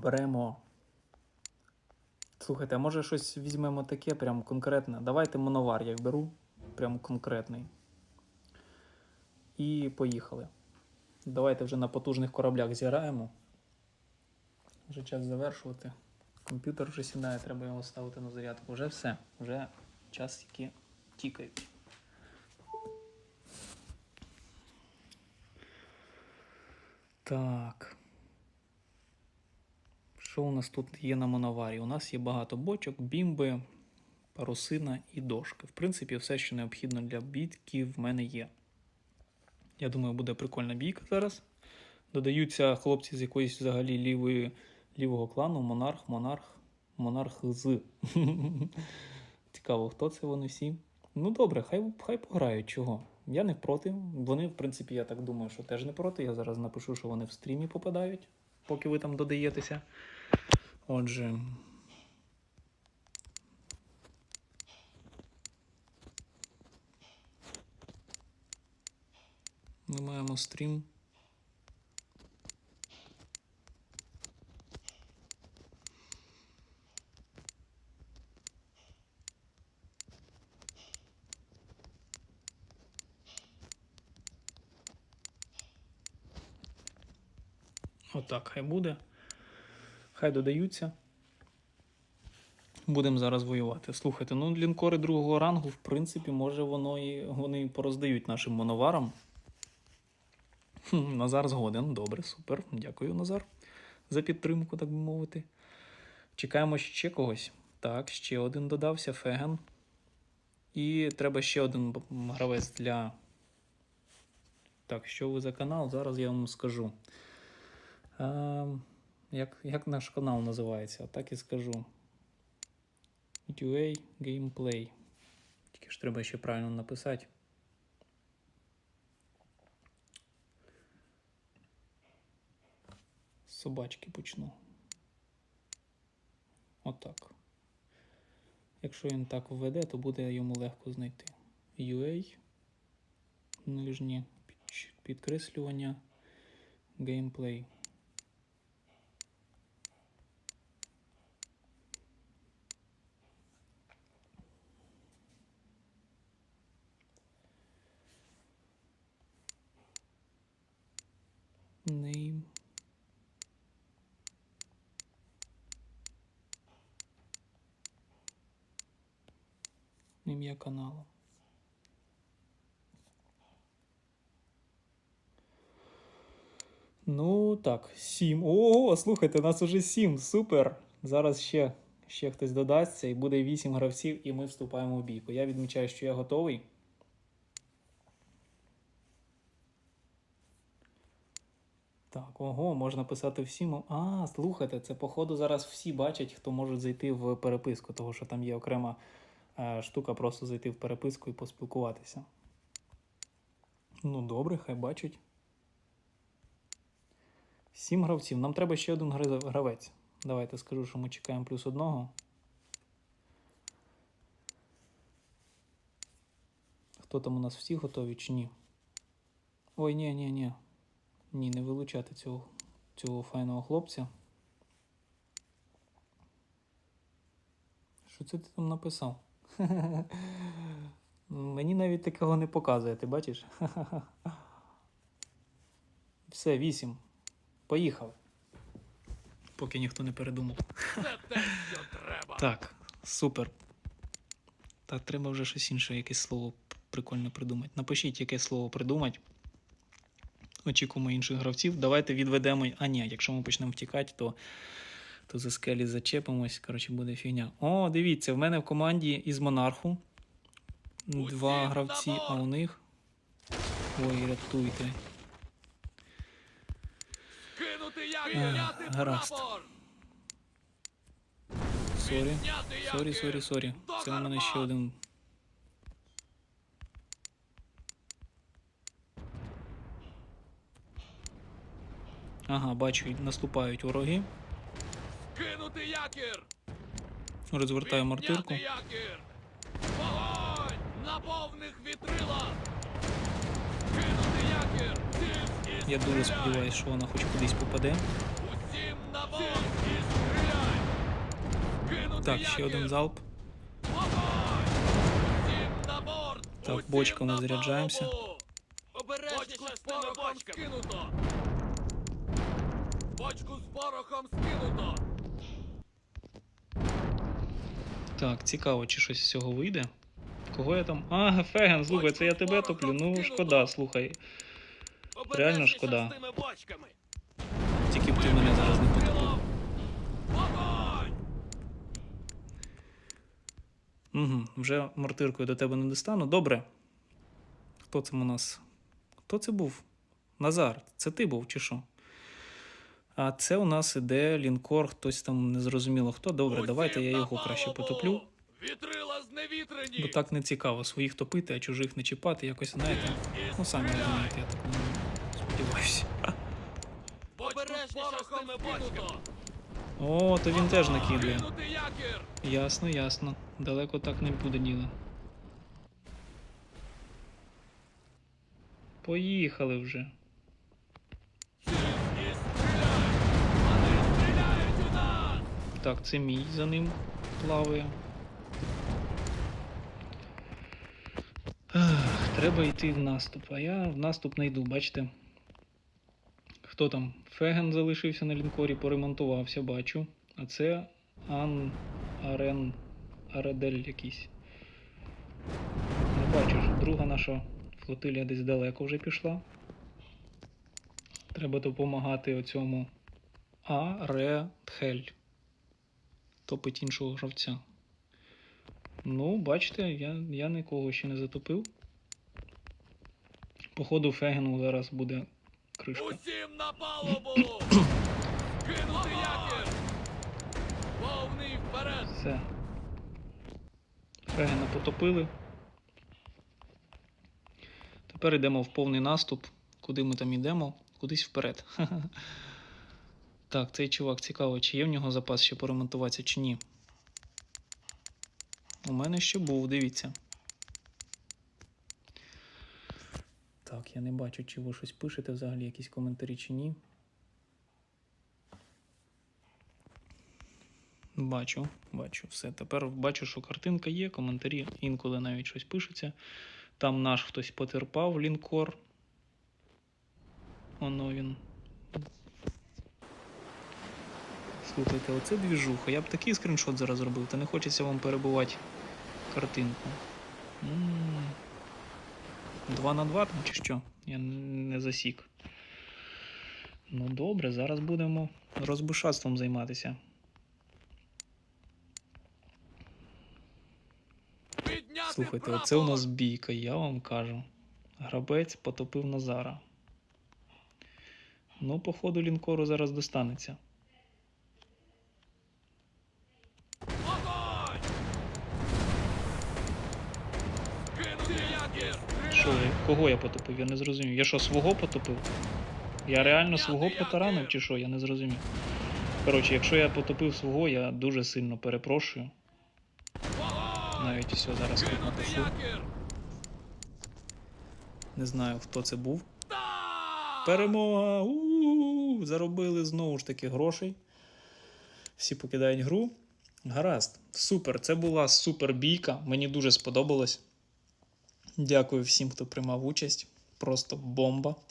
беремо. Слухайте, а може щось візьмемо таке, прям конкретне. Давайте моновар я беру, прям конкретний. І поїхали. Давайте вже на потужних кораблях зіграємо. Вже час завершувати. Комп'ютер вже сідає, треба його ставити на зарядку. Вже все. Вже часики тікають. Так. Що у нас тут є на моноварі? У нас є багато бочок, бімби, парусина і дошки. В принципі, все, що необхідно для бійки, в мене є. Я думаю, буде прикольна бійка зараз. Додаються хлопці з якоїсь взагалі лівої, лівого клану, монарх, монарх, монарх з. Цікаво, хто це вони всі. Ну добре, хай, хай пограють чого. Я не проти. Вони, в принципі, я так думаю, що теж не проти. Я зараз напишу, що вони в стрімі попадають, поки ви там додаєтеся. Отже. Ми маємо стрім. Отак, хай буде. Хай додаються. Будемо зараз воювати. Слухайте, ну лінкори другого рангу, в принципі, може воно і вони пороздають нашим моноварам. Назар згоден. Добре, супер. Дякую, Назар, за підтримку, так би мовити. Чекаємо ще когось. Так, ще один додався Феген. І треба ще один гравець для. Так, що ви за канал? Зараз я вам скажу. А, як, як наш канал називається? Так і скажу. UA Gameplay. Тільки ж треба ще правильно написати. Собачки почну. Отак. Якщо він так введе, то буде йому легко знайти. UA. Нижнє під- підкреслювання. Gameplay. Name. Ім'я каналу. Ну так, сім. О, слухайте, нас уже сім. Супер. Зараз ще, ще хтось додасться, і буде вісім гравців, і ми вступаємо в бійку. Я відмічаю, що я готовий. Так, ого, можна писати всім. А, слухайте, це походу зараз всі бачать, хто може зайти в переписку, тому що там є окрема е, штука просто зайти в переписку і поспілкуватися. Ну, добре, хай бачать. Сім гравців. Нам треба ще один гравець. Давайте скажу, що ми чекаємо плюс одного. Хто там у нас всі готові чи ні? Ой, ні, ні, ні. Ні, не вилучати цього, цього файного хлопця. Що це ти там написав? Мені навіть такого не показує, ти бачиш? Все, вісім. Поїхав. Поки ніхто не передумав. Це те, що треба. Так, супер. Так, треба вже щось інше, якесь слово прикольне придумати. Напишіть, яке слово придумати. Очікуємо інших гравців. Давайте відведемо. А ні, якщо ми почнемо втікати, то, то за скелі зачепимось. Коротше, буде фігня. О, дивіться, в мене в команді із монарху. Два гравці, а у них. Ой, рятуйте. Ех, гаразд. Сорі. Сорі, сорі, сорі. Це у мене ще один. Ага, бачу, наступають вороги. Кинути якір. Розвертаю мартирку. Вогонь! На повних вітрилах. Кинути якір. Я дуже сподіваюся, що вона хоч кудись попаде. Усім на. Кинути Так, ще якір! один залп. Всім на борт! Так, бочками заряджаємося. Бочку з скинуто! Бочку з порохом скинуто! Так, цікаво, чи щось з цього вийде. Кого я там. А, Феген, слухай, це я тебе топлю. Ну, шкода, слухай. Реально шкода. Тільки б ти мене зараз не потопив. Угу, вже мортиркою до тебе не достану. Добре. Хто це у нас? Хто це був? Назар, це ти був чи що? А це у нас іде лінкор, хтось там незрозуміло хто. Добре, давайте я його краще потоплю. Вітрила зневітрені! Бо так не цікаво. Своїх топити, а чужих не чіпати. Якось, знаєте. Ну самі розумієте, я так сподіваюся. О, то він теж накидує. Ясно, ясно. Далеко так не буде діла. Поїхали вже. Так, це мій за ним плаває. Ах, треба йти в наступ, а я в наступ не йду, бачите. Хто там? Феген залишився на лінкорі, поремонтувався, бачу. А це Ан Арен Аредель якийсь. Не бачу, що друга наша флотилія десь далеко вже пішла. Треба допомагати оцьому Аретхель топить іншого гравця. Ну, бачите, я, я нікого ще не затопив. Походу, Фегену зараз буде кришка. Усім на палубу! Кинути якір! Повний вперед! Все. Фегена потопили. Тепер йдемо в повний наступ. Куди ми там йдемо? Кудись вперед. Так, цей чувак цікаво, чи є в нього запас ще поремонтуватися, чи ні. У мене ще був, дивіться. Так, я не бачу, чи ви щось пишете взагалі, якісь коментарі чи ні. Бачу, бачу, все. Тепер бачу, що картинка є, коментарі інколи навіть щось пишеться. Там наш хтось потерпав, лінкор. Воно він. Слухайте, оце двіжуха. Я б такий скріншот зараз зробив, та не хочеться вам перебувати картинку. М. Два на два там чи що? Я не засік. Ну добре, зараз будемо розбишатством займатися. Слухайте, оце у нас бійка, я вам кажу. Грабець потопив Назара. Ну, походу, лінкору зараз достанеться. Що, кого я потопив? Я не зрозумів. Я що, свого потопив? Я реально свого потаранив чи що? Я не зрозумів. Коротше, якщо я потопив свого, я дуже сильно перепрошую. Навіть все зараз тут напишу. Не знаю, хто це був. Перемога! У-у-у! Заробили знову ж таки грошей. Всі покидають гру. Гаразд, супер. Це була супер бійка. Мені дуже сподобалось. Дякую всім, хто приймав участь. Просто бомба.